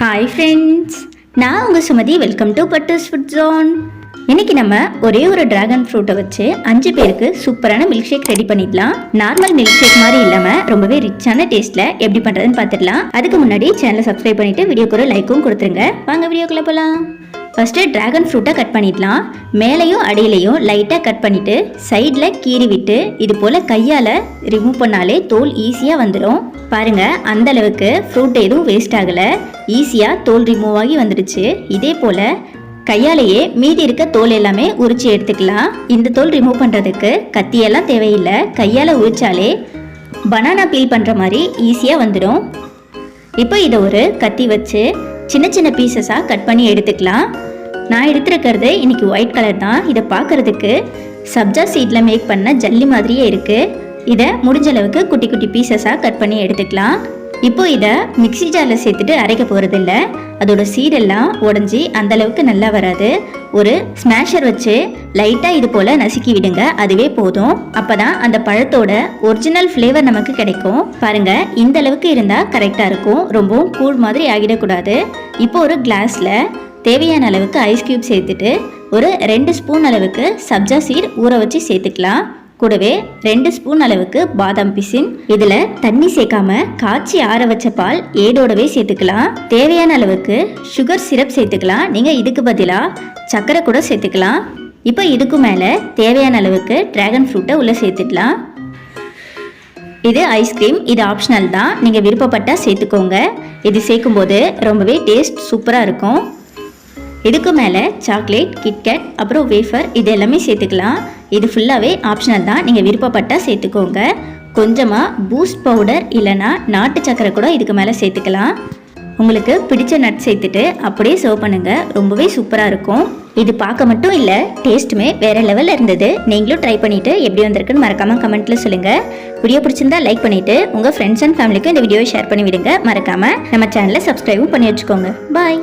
Hi friends நான் உங்கள் Sumathi. Welcome to butters food zone இன்னைக்கு நம்ம ஒரே ஒரு டிராகன் ஃப்ரூட்டை வச்சு அஞ்சு பேருக்கு சூப்பரான மில்க் ஷேக் ரெடி பண்ணிடலாம். நார்மல் மில்க் ஷேக் மாதிரி இல்லாமல் ரொம்பவே ரிச்சான டேஸ்ட்டில் எப்படி பண்ணுறதுன்னு பார்த்துடலாம். அதுக்கு முன்னாடி சேனலை சப்ஸ்கிரைப் பண்ணிட்டு வீடியோக்கு ஒரு லைக்கும் கொடுத்துருங்க. வாங்க வீடியோக்குள்ளே போகலாம் ஃபஸ்ட்டு டிராகன் ஃப்ரூட்டை கட் பண்ணிடலாம். மேலேயும் அடியிலையும் லைட்டாக கட் பண்ணிவிட்டு சைடில் கீறி விட்டு இது போல் கையால் ரிமூவ் பண்ணாலே தோல் ஈஸியாக வந்துடும் பாருங்கள் அந்த அளவுக்கு ஃப்ரூட் எதுவும் வேஸ்ட் ஆகலை. ஈஸியாக தோல் ரிமூவ் ஆகி வந்துடுச்சு. இதே போல் கையாலேயே மீதி இருக்க தோல் எல்லாமே உரிச்சு எடுத்துக்கலாம். இந்த தோல் ரிமூவ் பண்ணுறதுக்கு கத்தியெல்லாம் தேவையில்லை. கையால் உரிச்சாலே பனானா பீல் பண்ணுற மாதிரி ஈஸியாக வந்துடும். இப்போ இதை ஒரு கத்தி வச்சு சின்ன சின்ன பீசஸாக கட் பண்ணி எடுத்துக்கலாம். நான் எடுத்துருக்கிறது இன்றைக்கி ஒயிட் கலர் தான். இதை பார்க்கறதுக்கு சப்ஜா சீட்டில் மேக் பண்ண ஜல்லி மாதிரியே இருக்குது இதை முடிஞ்ச அளவுக்கு குட்டி குட்டி பீசஸாக கட் பண்ணி எடுத்துக்கலாம். இப்போ இதை மிக்ஸி ஜாரில் சேர்த்துட்டு அரைக்க போகிறதில்ல அதோட சீடெல்லாம் உடஞ்சி அந்தளவுக்கு நல்லா வராது. ஒரு ஸ்மாஷர் வச்சு லைட்டாக இது போல் நசுக்கி விடுங்க. அதுவே போதும். அப்போ தான் அந்த பழத்தோட ஒரிஜினல் ஃப்ளேவர் நமக்கு கிடைக்கும். பாருங்கள் இந்த அளவுக்கு இருந்தால் கரெக்டாக இருக்கும். ரொம்பவும் கூழ் மாதிரி ஆகிடக்கூடாது. இப்போ ஒரு கிளாஸில் தேவையான அளவுக்கு ஐஸ் க்யூப் சேர்த்துட்டு ஒரு ரெண்டு ஸ்பூன் அளவுக்கு சப்ஜா சீட் ஊற வச்சு சேர்த்துக்கலாம். கூடவே ரெண்டு ஸ்பூன் அளவுக்கு பாதாம் பிசின். இதுல தண்ணி சேர்க்காம காய்ச்சி ஆற வச்ச பால் ஏடோடவே சேர்த்துக்கலாம். தேவையான அளவுக்கு சுகர் சிரப் சேர்த்துக்கலாம். நீங்க இதுக்கு பதிலா சர்க்கரை கூட சேர்த்துக்கலாம். இப்போ இதுக்கு மேல தேவையான அளவுக்கு டிராகன் ஃப்ரூட்டை உள்ள சேர்த்துக்கலாம். இது ஐஸ்கிரீம் இது ஆப்ஷனல் தான். நீங்கள் விருப்பப்பட்டால் சேர்த்துக்கோங்க. இது சேர்க்கும்போது ரொம்பவே டேஸ்ட் சூப்பராக இருக்கும். இதுக்கு மேலே சாக்லேட் கிட்கேட் அப்புறம் வேஃபர் இது எல்லாமே சேர்த்துக்கலாம். இது ஃபுல்லாகவே ஆப்ஷனல் தான். நீங்கள் விருப்பப்பட்டால் சேர்த்துக்கோங்க. கொஞ்சமாக பூஸ்ட் பவுடர் இல்லைனா நாட்டு சக்கரை கூட இதுக்கு மேலே சேர்த்துக்கலாம். உங்களுக்கு பிடிச்ச நட் சேர்த்துட்டு அப்படியே சர்வ் பண்ணுங்க. ரொம்பவே சூப்பராக இருக்கும். இது பார்க்க மட்டும் இல்லை டேஸ்ட்டுமே வேறு லெவலில் இருந்தது. நீங்களும் ட்ரை பண்ணிவிட்டு எப்படி வந்திருக்குன்னு மறக்காமல் கமெண்ட்டில் சொல்லுங்கள் வீடியோ பிடிச்சிருந்தா லைக் பண்ணிட்டு உங்கள் ஃப்ரெண்ட்ஸ் அண்ட் ஃபேமிலிக்கும் இந்த வீடியோவை ஷேர் பண்ணி விடுங்க மறக்காமல் நம்ம சேனலை சப்ஸ்கிரைபும் பண்ணி வச்சுக்கோங்க. பாய்